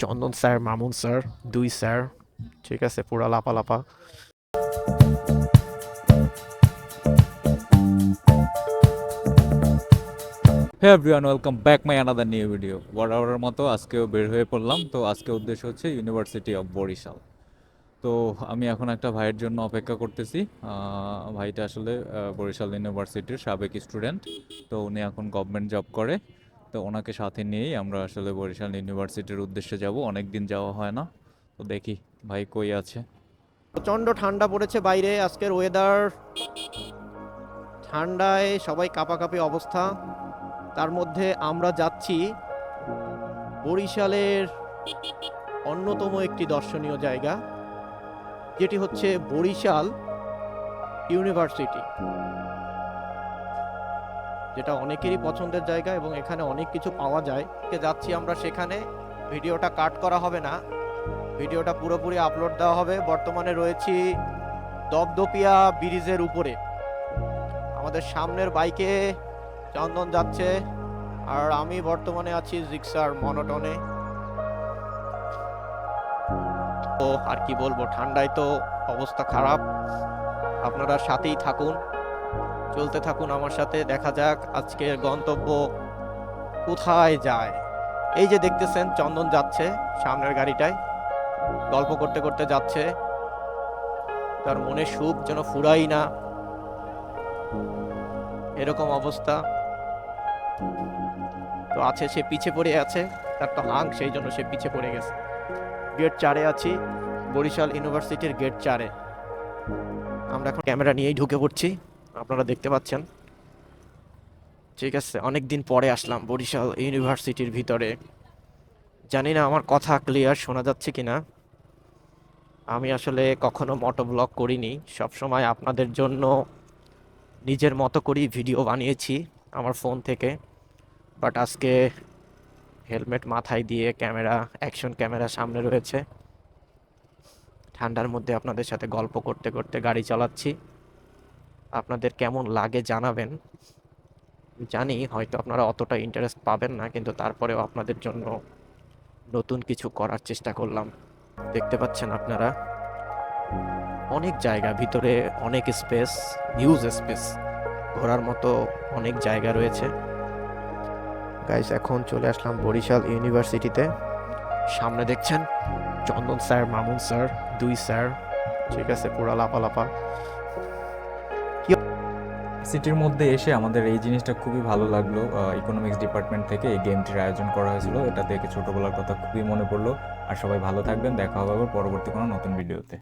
চন্দন sir, Mamun sir, দুই sir, ঠিক আছে, পুরা লাপা লাপা হে everyone welcome back my another new video বরাবরের মতো আজকেও বের হয়ে পড়লাম। তো আজকে উদ্দেশ্য হচ্ছে ইউনিভার্সিটি অফ বরিশাল তো আমি এখন একটা ভাইয়ের জন্য অপেক্ষা করতেছি। ভাইটা আসলে বরিশাল ইউনিভার্সিটির সাবেক স্টুডেন্ট তো উনি এখন গভর্নমেন্ট জব করে। তো ওনাকে সাথে নিয়েই আমরা আসলে বরিশাল ইউনিভার্সিটির উদ্দেশ্যে যাব। অনেক দিন যাওয়া হয় না। তো দেখি ভাই কই আছে। প্রচণ্ড ঠান্ডা পড়েছে বাইরে। আজকের ওয়েদার ঠান্ডায় সবাই কাঁপাকাঁপি অবস্থা। তার মধ্যে আমরা যাচ্ছি বরিশালের অন্যতম একটি দর্শনীয় জায়গা, যেটি হচ্ছে বরিশাল ইউনিভার্সিটি। যেটা অনেকেরই পছন্দের জায়গা এবং এখানে অনেক কিছু পাওয়া যায়। যাচ্ছি আমরা সেখানে। ভিডিওটা কাট করা হবে না। ভিডিওটা পুরোপুরি আপলোড দেওয়া হবে। বর্তমানে রয়েছি দপদপিয়া ব্রিজের উপরে। আমাদের সামনের বাইকে চন্দন যাচ্ছে আর আমি বর্তমানে আছি জিক্সার মনোটনে। ও আর কি বলব, ঠান্ডায় তো অবস্থা খারাপ। আপনারা সাথেই থাকুন। চলতে থাকুন আমার সাথে, দেখা যাক আজকের গন্তব্য কোথায় যায়। এই যে দেখতেছেন, চন্দন যাচ্ছে সামনের গাড়িটায়, গল্প করতে করতে যাচ্ছে। তার মনে সুখ যেন ফুরাই না। এরকম অবস্থা। তো আছে, সে পিছে পড়ে আছে, তার তো হাং সেই জন্য সে পিছে পড়ে গেছে। গেট চারে আছি, বরিশাল ইউনিভার্সিটির গেট চারে। আমরা এখন ক্যামেরা নিয়েই ঢুকে পড়ছি। আপনারা দেখতে পাচ্ছেন। ঠিক আছে অনেক দিন পরে আসলাম বরিশাল ইউনিভার্সিটির ভিতরে। জানি না আমার কথা ক্লিয়ার শোনা যাচ্ছে কিনা। আমি আসলে কখনো মোটো ব্লগ করিনি। সব সময় আপনাদের জন্য নিজের মতো করেই ভিডিও বানিয়েছি আমার ফোন থেকে। বাট আজকে হেলমেট মাথায় দিয়ে ক্যামেরা অ্যাকশন ক্যামেরা সামনে রয়েছে। ঠান্ডার মধ্যে আপনাদের সাথে গল্প করতে করতে গাড়ি চালাচ্ছি। আপনাদের কেমন লাগে জানাবেন। জানি হয়তো আপনারা অতটা ইন্টারেস্ট পাবেন না, কিন্তু তারপরেও আপনাদের জন্য নতুন কিছু করার চেষ্টা করলাম। দেখতে পাচ্ছেন আপনারা, অনেক জায়গা ভিতরে অনেক স্পেস হিউজ স্পেস ঘোরার মতো অনেক জায়গা রয়েছে। গাইস এখন চলে আসলাম বরিশাল ইউনিভার্সিটিতে। সামনে দেখছেন চন্দন স্যার, মামুন স্যার, দুই স্যার, ঠিক আছে, পুরা লাপা লাপা সিটির মধ্যে এসে আমাদের এই জিনিসটা খুবই ভালো লাগল। ইকোনমিক্স ডিপার্টমেন্ট থেকে এই গেমটির আয়োজন করা হয়েছিল। এটা দেখে ছোটবেলার কথা খুবই মনে পড়ল। আর সবাই ভালো থাকবেন। দেখা হবে পরবর্তী কোনো নতুন ভিডিওতে